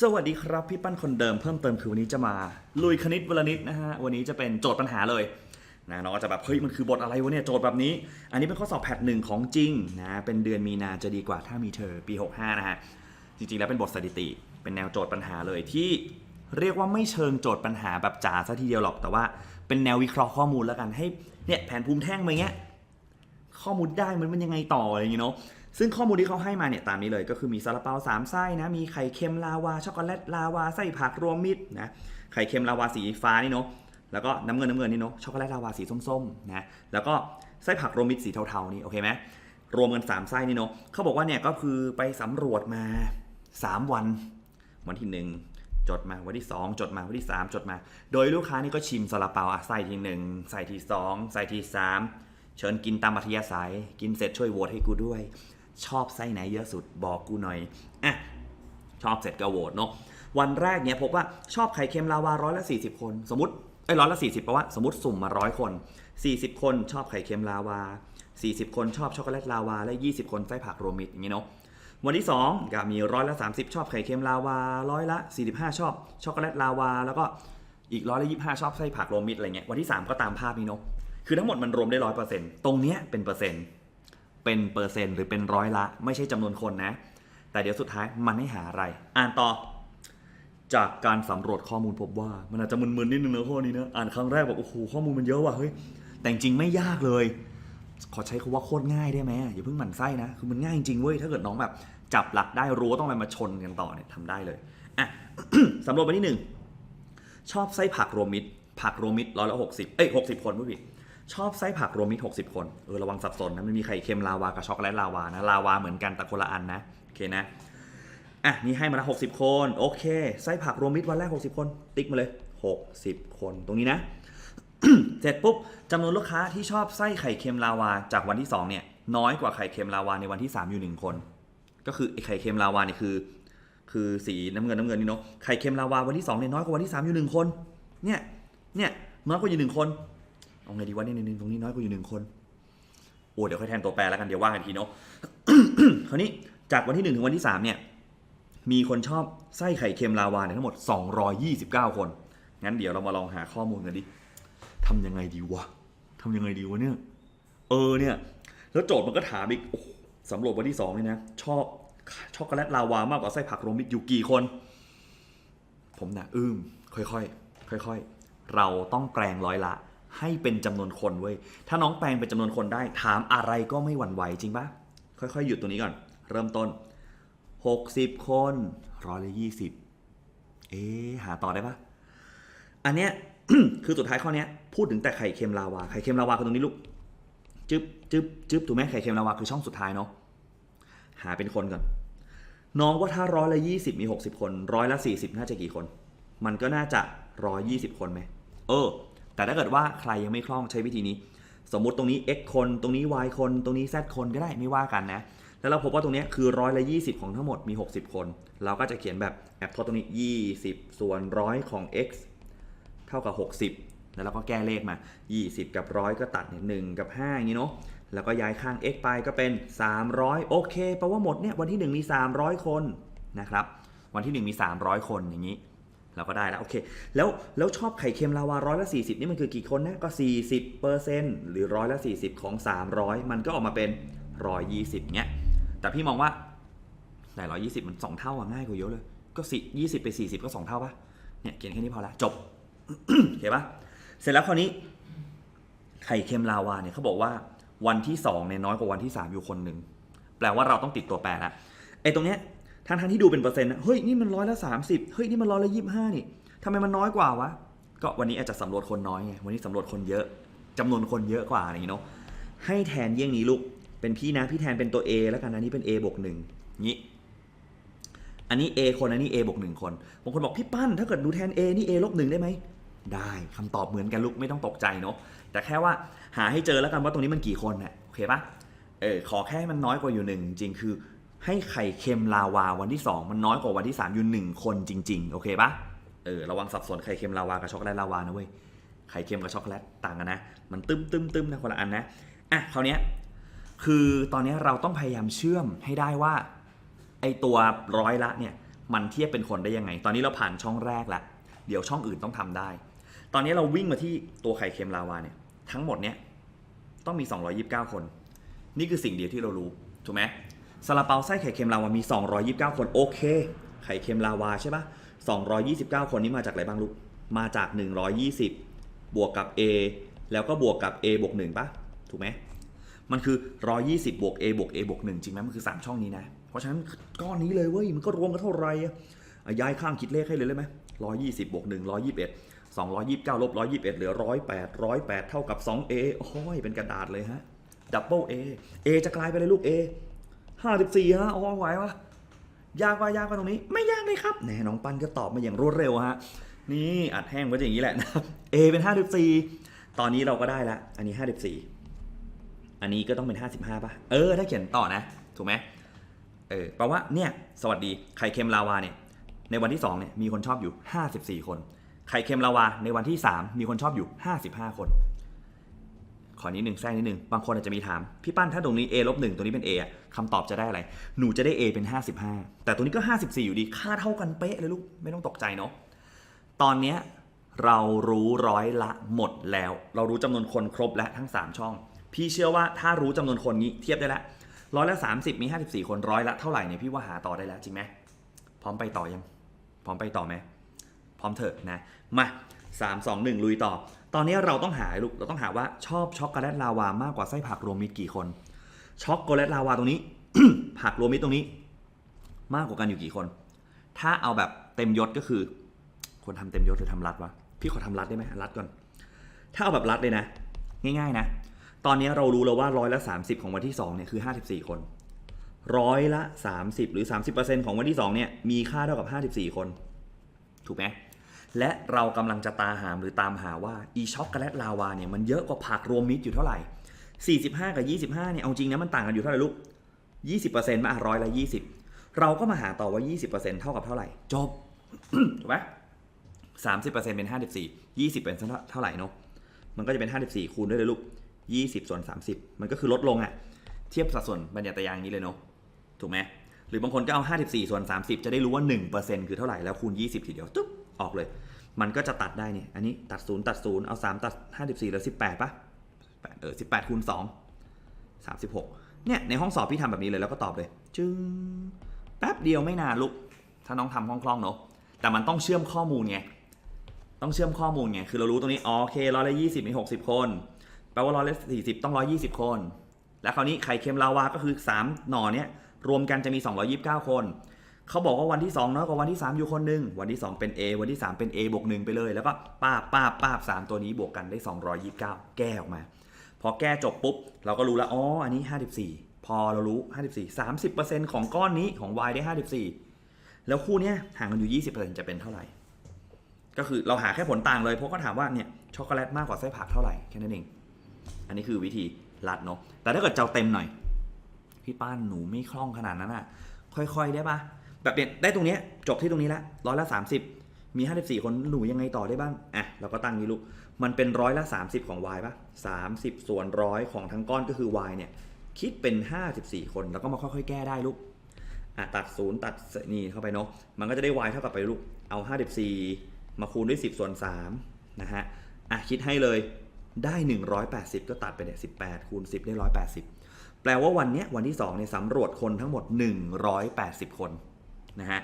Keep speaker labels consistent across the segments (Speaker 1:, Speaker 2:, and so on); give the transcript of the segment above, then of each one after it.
Speaker 1: สวัสดีครับ พี่ปั้นคนเดิมเพิ่มเติมคือวันนี้จะมา ลุยคณิตวลนิดนะฮะ วันนี้จะเป็นโจทย์ปัญหาเลยนะน้องก็จะแบบเฮ้ยมันคือบทอะไรวะเนี่ยโจทย์แบบนี้ อันนี้เป็นข้อสอบแพทหนึ่งของจริงนะเป็นเดือนมีนาจะดีกว่าถ้ามีเธอปี 65 นะฮะ จริงๆ แล้วเป็นบทสถิติ เป็นแนวโจทย์ปัญหาเลยที่เรียกว่าไม่เชิงโจทย์ปัญหาแบบจ๋าซะทีเดียวหรอกแต่ว่าเป็นแนววิเคราะห์ข้อมูลแล้วกันให้เนี่ยแผนภูมิแท่งมาเงี้ยข้อมูลได้มันมันยังไงต่ออะไรอย่างเงี้ยเนาะ ซึ่งข้อมูลที่เขาให้มาเนี่ยตามนี้เลยก็คือมีซาลาเปาสามไส้นะมีไข่เค็มลาวาช็อกโกแลตลาวาไส้ผักรวมมิตรนะไข่เค็มลาวาสีฟ้านี่เนาะแล้วก็น้ำเงินน้ำเงินนี่เนาะช็อกโกแลตลาวาสีส้มๆนะแล้วก็ไส้ผักรวมมิตรสีเทาๆนี่โอเคไหมรวมกันสามไส้นี่เนาะเขาบอกว่าเนี่ยก็คือไปสำรวจมา 3 วัน วันที่หนึ่งจดมาวันที่ 2 จดมาวันที่ 3 จดมา โดยลูกค้านี่ก็ชิมซาลาเปาอะไส้ที่1ใส่ที่2ใส่ที่3เชิญกินตามอัธยาศัย กินเสร็จช่วยโหวตให้กูด้วย ชอบไส้ไหนเยอะสุดบอกกูหน่อยอะชอบเสร็จก็โหวตเนาะวันแรกเนี่ยพบว่าชอบไข่เค็มลาวาร้อยละ40 คน สมมติไอ้ร้อยละ40แปลว่าสมมติสุ่มมาร้อยคน 40 คนชอบไข่เค็มลาวา 40 คนชอบช็อกโกแลตลาวา และ 20 คนไส้ผักโรวมมิตรอย่างงี้เนาะวันที่2ก็มีร้อยละ30 ชอบไข่เค็มลาวาร้อยละ 45 ชอบช็อกโกแลตลาวา แล้วก็อีกร้อยละ25 ชอบไส้ผักโรวมมิตรอะไรเงี้ยวันที่ 3 ก็ตามภาพนี้เนาะคือทั้งหมดมันรวมได้ร้อยเปอร์เซ็นต์ตรงเนี้ยเป็นเปอร์เซ็นต์ เป็นเปอร์เซ็นต์หรือเป็นร้อยละ ไม่ใช่จำนวนคนนะ แต่เดี๋ยวสุดท้ายมันให้หาอะไร อ่านต่อ จากการสำรวจข้อมูลพบว่า มันอาจจะมึนๆนิดนึงนะข้อนี้นะอ่านครั้งแรกบอกโอ้โหข้อมูลมันเยอะว่ะเฮ้ยแต่จริงไม่ยากเลย ขอใช้คำว่าโคตรง่ายได้ไหมอย่าเพิ่งหมั่นไส้นะคือมันง่ายจริงๆเว้ยถ้าเกิดน้องแบบ จับหลักได้รู้ว่าต้องไปมาชนกันต่อเนี่ยทำได้เลยอะสำรวจไปที่หนึ่งชอบไส้ผักรวมมิตรผักรวมมิตรร้อยละหกสิบเอ้ยหกสิบคนผู้ผิด ชอบไส้ผักรวมมิตรหกสิบคน เออระวังสับสนนะมันมีไข่เค็มลาวากับช็อกโกแลตลาวานะ ลาวาเหมือนกันแต่คนละอันนะ โอเคนะ อะ นี่ให้มาละหกสิบคน โอเค ไส้ผักรวมมิตรวันแรกหกสิบคน ติ๊กมาเลยหกสิบคนตรงนี้นะ เสร็จปุ๊บจำนวนลูกค้าที่ชอบไส้ไข่เค็มลาวาจากวันที่ 2 เนี่ย น้อยกว่าไข่เค็มลาวาในวันที่ 3 อยู่ 1 คน ก็คือไอไข่เค็มลาวาเนี่ยคือ คือสีน้ำเงินน้ำเงินนี่เนาะไข่เค็มลาวาวันที่2เนี่ยน้อยกว่าวันที่3อยู่1คน เนี่ย เนี่ยน้อยกว่าอยู่1คน เอาไงดีวะเนี่ยหนึ่งตรงนี้น้อยกว่าอยู่1คนโอ้เดี๋ยวค่อยแทนตัวแปรแล้วกันเดี๋ยวว่ากันทีเนาะคราวนี้จากวันที่1ถึงวันที่3เนี่ยมีคนชอบไส้ไข่เค็มลาวาเนี่ยทั้งหมด 229 คน งั้นเดี๋ยวเรามาลองหาข้อมูลกันดิทำยังไงดีวะทำยังไงดีวะเนี่ย เออเนี่ย แล้วโจทย์มันก็ถามอีกอสำรวจวันที่สองนี่นะ ชอบช็อกโกแลตลาวามากกว่าไส้ผักโรมิตอยู่กี่คน ผมนะอึ้มค่อยๆค่อยๆ เราต้องแปลงร้อยละ ให้เป็นจำนวนคนเว้ย ถ้าน้องแปลงเป็นจำนวนคนได้ ถามอะไรก็ไม่หวั่นไหวจริงปะค่อยๆ หยุดตรงนี้ก่อน เริ่มต้น 60 คนร้อยละยี่สิบเอ๊หาต่อได้ปะอันเนี้ยคือสุดท้ายข้อเนี้ยพูดถึงแต่ไข่เค็มลาวา ไข่เค็มลาวาคือตรงนี้ลูก จึ๊บจึ๊บจึ๊บถูกไหมไข่เค็มลาวาคือช่องสุดท้ายเนาะ หาเป็นคนก่อน น้องว่าถ้าร้อยละยี่สิบมีหกสิบคนร้อยละสี่สิบน่าจะกี่คน มันก็น่าจะร้อยยี่สิบคนไหม เออ แต่ถ้าเกิดว่าใครยังไม่คล่องใช้วิธีนี้ สมมุติตรงนี้ x คน ตรงนี้ y คน ตรงนี้ z คนก็ได้ไม่ว่ากันนะ แล้วเราพบว่าตรงนี้คือร้อยละยี่สิบของทั้งหมดมี 60 คน เราก็จะเขียนแบบแอบทดตรงนี้ 20 ส่วนร้อยของ x เท่ากับ 60 แล้วเราก็แก้เลขมา 20 กับร้อยก็ตัดเนี่ย1กับ5อย่างนี้เนาะแล้วก็ย้ายข้าง x ไปก็เป็น 300 โอเคแปลว่าหมดเนี่ยวันที่ 1 มี 300 คนนะครับ วันที่ 1 มี 300 คนอย่างนี้ เราก็ได้แล้วโอเค แล้วแล้วชอบไข่เค็มลาวาร้อยละ40นี่มันคือกี่คนนะก็40เปอร์เซ็นต์หรือร้อยละ40ของ300มันก็ออกมาเป็น120เนี้ยแต่พี่มองว่าแต่120มัน2เท่าอะง่ายกว่าเยอะเลย ก็สิ20ไป40ก็2เท่าปะเนี่ยเขียนแค่นี้พอละจบโอเคปะเสร็จแล้วคราวนี้ ไข่เค็มลาวาเนี่ยเขาบอกว่าวันที่2เนี่ยน้อยกว่าวันที่3อยู่คนหนึ่งแปลว่าเราต้องติดตัวแปรละไอ้ตรงเนี้ย ทั้งทั้งที่ดูเป็นเปอร์เซ็นต์นะเฮ้ยนี่มันร้อยละ30เฮ้ยนี่มันร้อยละ25นี่ทำไมมันน้อยกว่าวะก็วันนี้อาจจะสำรวจคนน้อยไงวันนี้สำรวจคนเยอะจำนวนคนเยอะกว่าอะไรอย่างงี้เนาะให้แทนเยี่ยงนี้ลูกเป็นพี่นะพี่แทนเป็นตัว A แล้วกันอันนี้เป็น A บวกหนึ่งงี้อันนี้ A คนอันนี้ A บวกหนึ่งคนบางคนบอกพี่ปั้นถ้าเกิดดูแทน A นี่ A ลบหนึ่งได้ไหมได้คำตอบเหมือนกันลูกไม่ต้องตกใจเนาะแต่แค่ว่าหาให้เจอแล้วกันว่าตรงนี้มันกี่คนน่ะโอเคปะเออขอแค่ให้มันน้อยกว่าอยู่หนึ่งจริงคือ ให้ไข่เค็มลาวาวันที่ 2 มันน้อยกว่าวันที่ 3 อยู่หนึ่งคนจริง ๆ โอเคปะเออระวังสับสนไข่เค็มลาวากับช็อกโกแลตลาวานะเว้ยไข่เค็มกับช็อกโกแลตต่างกันนะ มันตึมตึมตึมนะคนละอันนะอะคราวเนี้ยคือตอนนี้เราต้องพยายามเชื่อมให้ได้ว่าไอตัวร้อยละเนี่ยมันเทียบเป็นคนได้ยังไง ตอนนี้เราผ่านช่องแรกละเดี๋ยวช่องอื่นต้องทำได้ ตอนนี้เราวิ่งมาที่ตัวไข่เค็มลาวาเนี่ยทั้งหมดเนี่ยต้องมี 229 คน นี่คือสิ่งเดียวที่เรารู้ถูกไหม ซาลาเปาไส้ไข่เค็มลาวามี 229 คนโอเค ไข่เค็มลาวาใช่ปะ229 คนนี้มาจากอะไรบ้างลูก มาจาก 120 บวกกับ A แล้วก็บวกกับ A บวก1ปะถูกไหมมันคือ 120 บวก A บวก A บวก1จริงไหมมันคือ 3 ช่องนี้นะ เพราะฉะนั้นก้อนนี้เลยเว้ย มันก็รวมกันเท่าไหร่ย้ายข้างคิดเลขให้เลยเลยไหม120 บวก 1 121 229 ลบ 121 เหลือ 108 108 เท่ากับ 2A โอ้ยเป็นกระดาษเลยฮะดับเบิล A A จะกลายไปเลยลูก A 54ฮะเอาไหวปะยากว่ายากว่าตรงนี้ ไม่ยากเลยครับแหน่น้องปันก็ตอบมาอย่างรวดเร็วฮะนี่อัดแห้งก็จะอย่างนี้แหละนะครับ A เป็น 54 ตอนนี้เราก็ได้ละ อันนี้ 54 อันนี้ก็ต้องเป็น 55ป่ะ เออ ถ้าเขียนต่อนะ ถูกไหมเออแปลว่าเนี่ย สวัสดี ไข่เค็มลาวาเนี่ย ในวันที่2เนี่ย มีคนชอบอยู่ 54 คน ไข่เค็มลาวา ในวันที่ 3 มีคนชอบอยู่ 55 คน ขอนิดหนึ่งแทรกนิดหนึ่งบางคนอาจจะมีถาม พี่ปั้นถ้าตรงนี้ A ลบหนึ่งตรงนี้เป็น A อะคำตอบจะได้อะไร หนูจะได้ A เป็น 55 แต่ตัวนี้ก็ 54 อยู่ดี ค่าเท่ากันเป๊ะเลยลูก ไม่ต้องตกใจเนาะ ตอนเนี้ยเรารู้ร้อยละหมดแล้ว เรารู้จำนวนคนครบและทั้ง 3 ช่อง พี่เชื่อว่าถ้ารู้จำนวนคนนี้เทียบได้แล้วร้อยละ 30 มี 54 คนร้อยละเท่าไหร่เนี่ยพี่ว่าหาต่อได้แล้วจริงไหมพร้อมไปต่อยัง พร้อมไปต่อไหมพร้อมเถอะนะ มา 3 2 1 ลุยต่อ ตอนนี้เราต้องหาลูกเราต้องหาว่าชอบช็อกโกแลตลาวามากกว่าไส้ผักรวมมิตรกี่คน ช็อกโกแลตลาวาตรงนี้ ผักรวมมิตรตรงนี้ มากกว่ากันอยู่กี่คน ถ้าเอาแบบเต็มยศก็คือควรทำเต็มยศหรือทำรัดวะพี่ขอทำรัดได้ไหมรัดก่อน ถ้าเอาแบบรัดเลยนะ ง่ายๆนะ ตอนนี้เรารู้แล้วว่าร้อยละ 30 ของวันที่2เนี่ยคือ 54 คนร้อยละ 30 หรือ 30%ของวันที่2เนี่ยมีค่าเท่ากับ 54 คน ถูกไหม และเรากำลังจะตาหามหรือตามหาว่าอีช็อกโกแลตลาวาเนี่ยมันเยอะกว่าผักรวมมิตรอยู่เท่าไหร่ 45 กับ 25เนี่ยเอาจริงนะมันต่างกันอยู่เท่าไหร่ลูก 20%มาร้อยละ 20 เราก็มาหาต่อว่า 20%เท่ากับเท่าไหร่ จบถูกไหมสามสิบเปอร์เซ็นต์เป็นห้าสิบสี่ยี่สิบเป็นเท่าไหร่เนาะมันก็จะเป็นห้าสิบสี่คูณด้วยเลยลูกยี่สิบส่วนสามสิบมันก็คือลดลงอะเทียบสัดส่วนบรรยายตารางนี้เลยเนาะถูกไหมหรือบางคนก็เอาห้าสิบสี่ส่วนสามสิบจะได้รู้ว่าหนึ่งเปอร์เซ็นต์คือเท่าไหร่แล้วคูณยี่สิบทีเดียวตุ๊บ ออกเลย มันก็จะตัดได้เนี่ย อันนี้ตัดศูนย์ตัดศูนย์เอาสามตัดห้าสิบสี่เหลือสิบแปดปะเออสิบแปดคูณสองสามสิบหกเนี่ย ในห้องสอบพี่ทำแบบนี้เลยแล้วก็ตอบเลย จึงแป๊บเดียวไม่นานลูก ถ้าน้องทำคล่องๆเนาะ แต่มันต้องเชื่อมข้อมูลไง ต้องเชื่อมข้อมูลไง คือเรารู้ตรงนี้ อ๋อโอเคร้อยละยี่สิบมีหกสิบคน แปลว่าร้อยละสี่สิบต้องร้อยยี่สิบคน แล้วคราวนี้ไข่เค็มลาวา ก็คือสามหน่อเนี้ยรวมกันจะมีสองร้อยิบเก้าคน เขาบอกว่าวันที่สองน้อยกว่าวันที่สามอยู่คนหนึ่งวันที่สองเป็น A วันที่สามเป็น A บวกหนึ่งไปเลย แล้วก็ป้าป้าป้าสามตัวนี้บวกกันได้สองร้อยยิบเก้าแก้ออกมา พอแก้จบปุ๊บ เราก็รู้แล้วอ๋ออันนี้ห้าสิบสี่พอเรารู้ห้าสิบสี่สามสิบเปอร์เซ็นต์ของก้อนนี้ของ Y ได้ห้าสิบสี่แล้วคู่เนี้ยห่างกันอยู่ยี่สิบเปอร์เซ็นต์จะเป็นเท่าไหร่ ก็คือเราหาแค่ผลต่างเลยเพราะก็ถามว่าเนี่ยช็อกโกแลตมากกว่าไส้ผักเท่าไหร่แค่นั้นเองอันนี้คือวิธีลัดเนาะแต่ถ้าเกิดเจ้าเต็มหน่อย พี่ป้านหนูไม่คล่องขนาดนั้นอะ ค่อยๆได้ปะ แบบเนี่ยได้ตรงเนี้ยจบที่ตรงนี้ละร้อยละสามสิบมีห้าสิบสี่คนหนูยังไงต่อได้บ้างอะเราก็ตั้งนี้ลูกมันเป็นร้อยละสามสิบของ y ปะสามสิบส่วนร้อยของทั้งก้อนก็คือ y เนี่ยคิดเป็นห้าสิบสี่คนแล้วก็มาค่อยๆ แก้ได้ลูกอะตัดศูนย์ตัดนี่เข้าไปเนาะมันก็จะได้ y เท่ากับไปลูกเอา 54 มาคูณด้วย 10 ส่วน3นะฮะอะคิดให้เลยได้ 180 ก็ตัดไปเนี่ย18 คูณ 10 ได้ 180 แปลว่าวันเนี้ยวันที่2เนี่ยสำรวจคนทั้งหมด 180 คน นะฮะ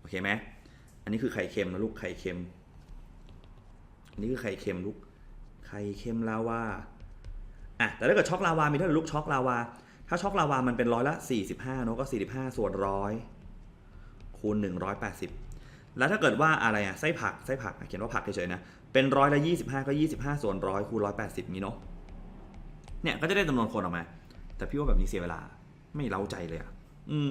Speaker 1: โอเคไหมอันนี้คือไข่เค็มนะลูกไข่เค็มอันนี้คือไข่เค็มลูกไข่เค็มลาวาอะแต่ถ้าเกิดช็อกลาวามีเท่าไหร่ลูกช็อกลาวา ถ้าช็อกลาวามันเป็นร้อยละ 45เนอะก็ 45 ส่วนร้อยคูณ 180 แล้วถ้าเกิดว่าอะไรอะไส้ผักไส้ผักอะเขียนว่าผักเฉยๆนะเป็นร้อยละ 25 ก็ 25 ส่วนร้อยคูณ 180มีเนาะเนี่ยก็จะได้จำนวนคนออกมา แต่พี่ว่าแบบนี้เสียเวลาไม่เล้าใจเลยอะอืม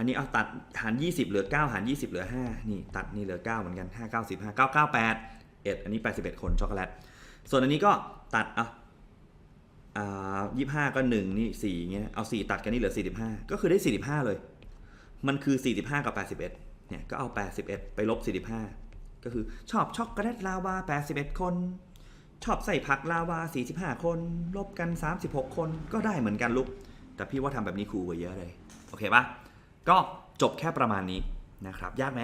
Speaker 1: อันนี้เอาตัดหาร 20 เหลือ 9 หาร 20 เหลือ 5 นี่ตัดนี่เหลือ 9 เหมือนกัน 5 9 15 9 9 8 1 อันนี้ 81 คนช็อกโกแลต ส่วนอันนี้ก็ตัดเอะอ่ายี่ห้าก็หนึ่งนี่สี่เงี้ย เอาสี่ตัดกันนี่เหลือสี่สิบห้าก็คือได้สี่สิบห้าเลย มันคือสี่สิบห้ากับแปดสิบเอ็ดเนี่ย ก็เอาแปดสิบเอ็ดไปลบสี่สิบห้าก็คือชอบช็อกโกแลตลาวาแปดสิบเอ็ดคน ชอบใส่ผักลาวาสี่สิบห้าคน ลบกันสามสิบหกคน ก็ได้เหมือนกันลูก แต่พี่ว่าทำแบบนี้คูกว่าเยอะเลย โอเคปะ ก็จบแค่ประมาณนี้นะครับยากไหม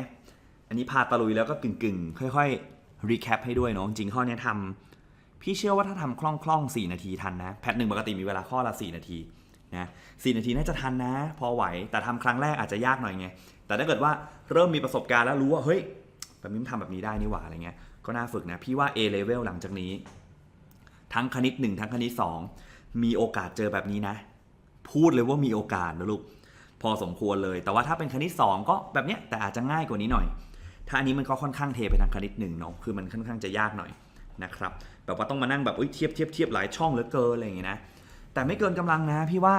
Speaker 1: อันนี้พาตะลุยแล้วก็กึ่งๆ ค่อยๆรีแคปให้ด้วยเนาะจริงข้อนี้ทำพี่เชื่อว่าถ้าทำคล่องๆ 4 นาทีทันนะ แพทหนึ่งปกติมีเวลาข้อละ 4 นาทีนะ4นาทีน่าจะทันนะ พอไหวแต่ทำครั้งแรกอาจจะยากหน่อยไง แต่ถ้าเกิดว่าเริ่มมีประสบการณ์แล้วรู้ว่าเฮ้ยแบบนี้ทำแบบนี้ได้นี่หว่าอะไรเงี้ยก็น่าฝึกนะพี่ว่า A level หลังจากนี้ ทั้งคณิต 1 ทั้งคณิต 2 มีโอกาสเจอแบบนี้นะ พูดเลยว่ามีโอกาสนะลูก อสมควรเลย แต่ว่าถ้าเป็นคณิต 2 ก็แบบเนี้ยแต่อาจจะง่ายกว่านี้หน่อย ถ้าอันนี้มันก็ค่อนข้างเทไปทางคณิตหนึ่งเนาะคือมันค่อนข้างจะยากหน่อยนะครับแบบว่าต้องมานั่งแบบเทียบเทียบเทียบหลายช่องเหลือเกินอะไรอย่างเงี้ยนะแต่ไม่เกินกำลังนะพี่ว่า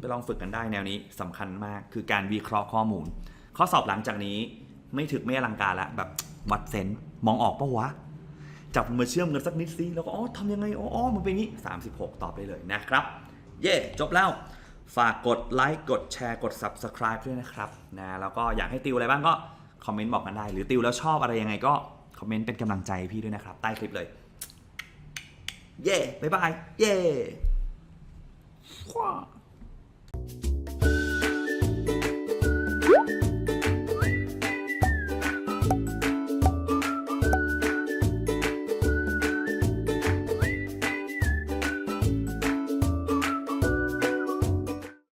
Speaker 1: ไปลองฝึกกันได้แนวนี้สำคัญมากคือการวิเคราะห์ข้อมูล ข้อสอบหลังจากนี้ไม่ถึกไม่อลังการละแบบวัดเซนส์มองออกปะวะจับมาเชื่อมกันสักนิดสิแล้วก็อ๋อทำยังไงอ๋อมันเป็นอย่างนี้36 ตอบได้เลยนะครับ เย่จบแล้ว ฝากกดไลค์กดแชร์กด Subscribe ด้วยนะครับนะแล้วก็อยากให้ติวอะไรบ้างก็คอมเมนต์บอกกันได้ หรือติวแล้วชอบอะไรยังไงก็คอมเมนต์เป็นกำลังใจพี่ด้วยนะครับ ใต้คลิปเลย เย่บ๊ายบาย เย่